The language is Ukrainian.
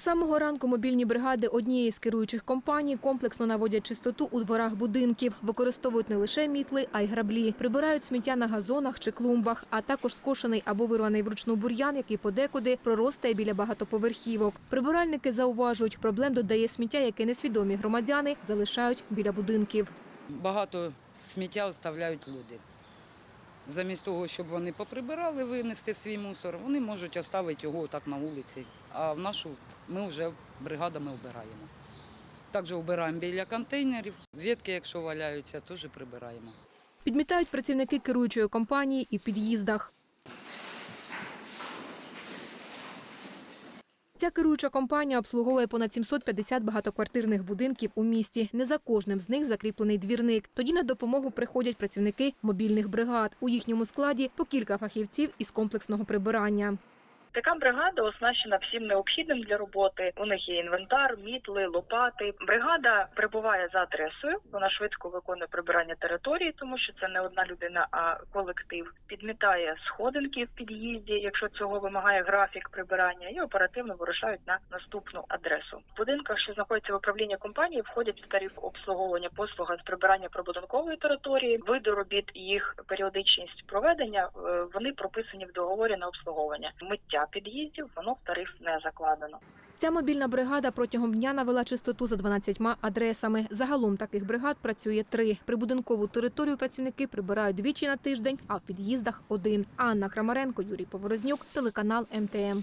З самого ранку мобільні бригади однієї з керуючих компаній комплексно наводять чистоту у дворах будинків. Використовують не лише мітли, а й граблі. Прибирають сміття на газонах чи клумбах, а також скошений або вирваний вручну бур'ян, який подекуди проростає біля багатоповерхівок. Прибиральники зауважують, проблем додає сміття, яке несвідомі громадяни залишають біля будинків. Багато сміття оставляють люди. Замість того, щоб вони поприбирали, винести свій мусор, вони можуть оставити його так на вулиці. А в нашу ми вже бригадами обираємо. Також обираємо біля контейнерів. Ветки, якщо валяються, теж прибираємо. Підмітають працівники керуючої компанії і в під'їздах. Ця керуюча компанія обслуговує понад 750 багатоквартирних будинків у місті. Не за кожним з них закріплений двірник. Тоді на допомогу приходять працівники мобільних бригад. У їхньому складі по кілька фахівців із комплексного прибирання. Така бригада оснащена всім необхідним для роботи. У них є інвентар, мітли, лопати. Бригада прибуває за адресою. Вона швидко виконує прибирання території, тому що це не одна людина, а колектив. Підмітає сходинки в під'їзді, якщо цього вимагає графік прибирання, і оперативно вирушають на наступну адресу. В будинках, що знаходяться в управлінні компанії, входять в тариф обслуговування послуга з прибирання прибудинкової території, види робіт їх періодичність проведення. е, Вони прописані в договорі на обслуговування. Миття під'їздів воно в тариф не закладено. Ця мобільна бригада протягом дня навела чистоту за 12 адресами. Загалом таких бригад працює три. Прибудинкову територію працівники прибирають двічі на тиждень, а в під'їздах один. Анна Крамаренко, Юрій Поворознюк, телеканал МТМ.